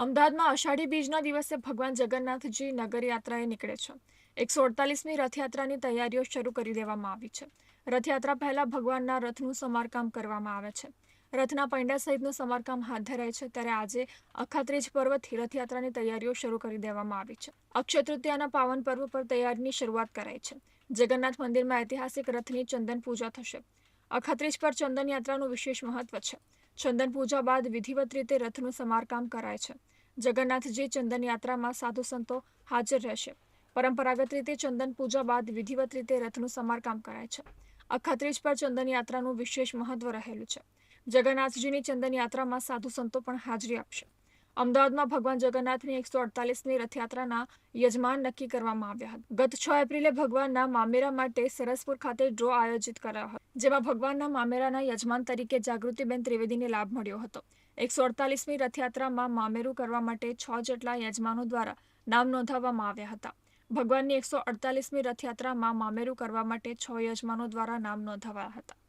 અમદાવાદમાં અષાઢી બીજના દિવસે ભગવાન જગન્નાથજી નગર યાત્રાએ નીકળે છે. એકસો અડતાલીસમી રથયાત્રાની તૈયારીઓ શરૂ કરી દેવામાં આવી છે. રથયાત્રા પહેલા ભગવાનના રથનું સમારકામ કરવામાં આવે છે. રથના પૈંડા સહિતનું સમારકામ હાથ ધરાય છે ત્યારે આજે અખાત્રીજ પર્વથી રથયાત્રાની તૈયારીઓ શરૂ કરી દેવામાં આવી છે. અક્ષય તૃતીયાના પાવન પર્વ પર તૈયારીની શરૂઆત કરાઈ છે. જગન્નાથ મંદિરમાં ઐતિહાસિક રથની ચંદન પૂજા થશે. અખાત્રીજ પર ચંદન યાત્રાનું વિશેષ મહત્વ છે. ચંદન પૂજા બાદ વિધિવત રીતે રથનું સમારકામ કરાય છે. જગન્નાથજી ચંદન યાત્રામાં સાધુ સંતો હાજર રહેશે. પરંપરાગત રીતે ચંદન પૂજા બાદ વિધિવત રીતે રથનું સમારકામ કરાય છે. અખાત્રીજ પર ચંદન યાત્રાનું વિશેષ મહત્વ રહેલું છે. જગન્નાથજીની ચંદન યાત્રામાં સાધુ સંતો પણ હાજરી આપશે. અમદાવાદમાં ભગવાન જગન્નાથની એકસો અડતાલીસમી રથયાત્રાના યજમાન નક્કી કરવામાં આવ્યા હતા. ગત છ એપ્રિલે ભગવાનના મામેરા માટે સરસપુર ખાતે ડ્રો આયોજિત કરાયો હતો, જેમાં ભગવાનના મામેરાના યજમાન તરીકે જાગૃતિબેન ત્રિવેદીને લાભ મળ્યો હતો. એકસો અડતાલીસમી રથયાત્રામાં મામેરું કરવા માટે છ જેટલા યજમાનો દ્વારા નામ નોંધાવવામાં આવ્યા હતા. ભગવાનની એકસો અડતાલીસમી રથયાત્રામાં મામેરું કરવા માટે છ યજમાનો દ્વારા નામ નોંધાવાયા હતા.